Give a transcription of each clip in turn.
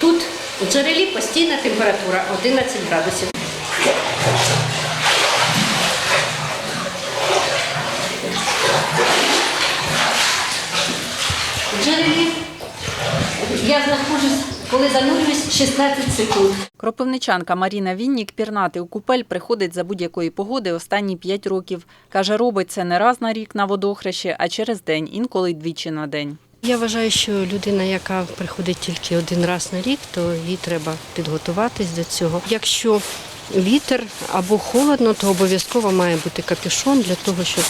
Тут у джерелі постійна температура 11 градусів. В джерелі я знаходжусь, коли занурююсь 16 секунд. Кропивничанка Маріна Віннік пірнати у купель приходить за будь-якої погоди останні п'ять років. Каже, робить це не раз на рік на водохрещі, а через день, інколи й двічі на день. Я вважаю, що людина, яка приходить тільки один раз на рік, то їй треба підготуватись до цього. Якщо вітер або холодно, то обов'язково має бути капюшон для того, щоб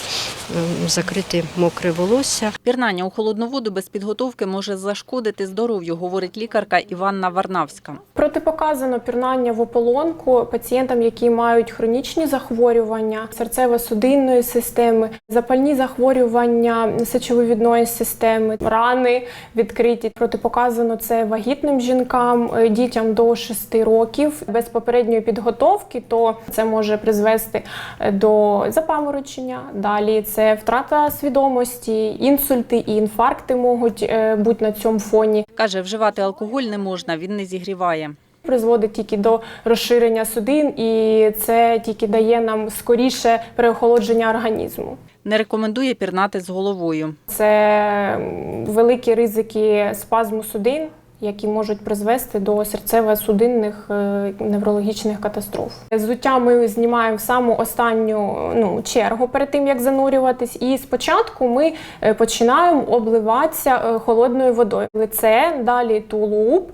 ем, закрити мокре волосся. Пірнання у холодну воду без підготовки може зашкодити здоров'ю, говорить лікарка Іванна Варнавська. Протипоказано пірнання в ополонку пацієнтам, які мають хронічні захворювання серцево-судинної системи, запальні захворювання сечовивідної системи, рани відкриті. Протипоказано це вагітним жінкам, е, дітям до 6 років. Без попередньої підготовки, то це може призвести е, до запаморочення. Далі це втрата свідомості, інсульти і інфаркти можуть е, бути на цьому фоні. Каже, вживати алкоголь не можна, він не зігріває. призводить тільки до розширення судин, і це тільки дає нам скоріше переохолодження організму. Не рекомендує пірнати з головою. Це великі ризики спазму судин, які можуть призвести до серцево-судинних е, неврологічних катастроф. Взуття ми знімаємо в саму останню ну, чергу перед тим, як занурюватись. І спочатку ми е, починаємо обливатися е, холодною водою. Лице, далі тулуб,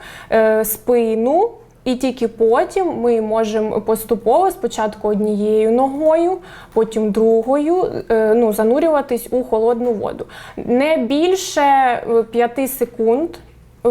спину. І тільки потім ми можемо поступово спочатку однією ногою, потім другою ну, занурюватись у холодну воду. Не більше 5 секунд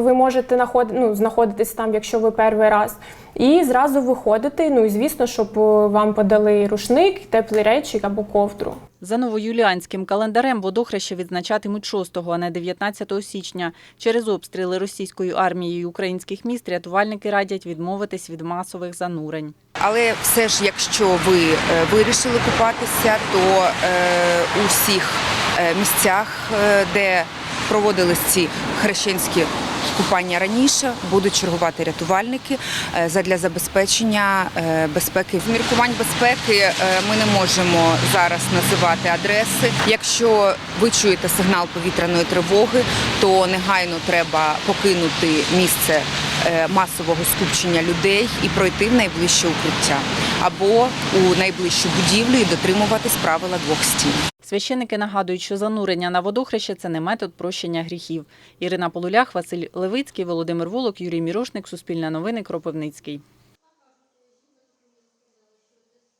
ви можете наход... ну, знаходитись там, якщо ви перший раз, і зразу виходити. Ну і звісно, щоб е, вам подали рушник, теплі речі або ковдру. За новоюліанським календарем водохреще відзначатимуть 6, а не 19 січня. Через обстріли російською армією українських міст рятувальники радять відмовитись від масових занурень. Але все ж, якщо ви е, вирішили купатися, то е, у всіх місцях, де проводились ці хрещенські купання раніше, будуть чергувати рятувальники для забезпечення е, безпеки. З міркувань безпеки е, ми не можемо зараз називати адреси. Якщо ви чуєте сигнал повітряної тривоги, то негайно треба покинути місце е, масового скупчення людей і пройти в найближче укриття або у найближчу будівлю і дотримуватись правила двох стін. Священники нагадують, що занурення на водохреще – це не метод прощення гріхів. Ірина Полулях, Василь Левицький, Володимир Волок, Юрій Мірошник, Суспільне новини, Кропивницький.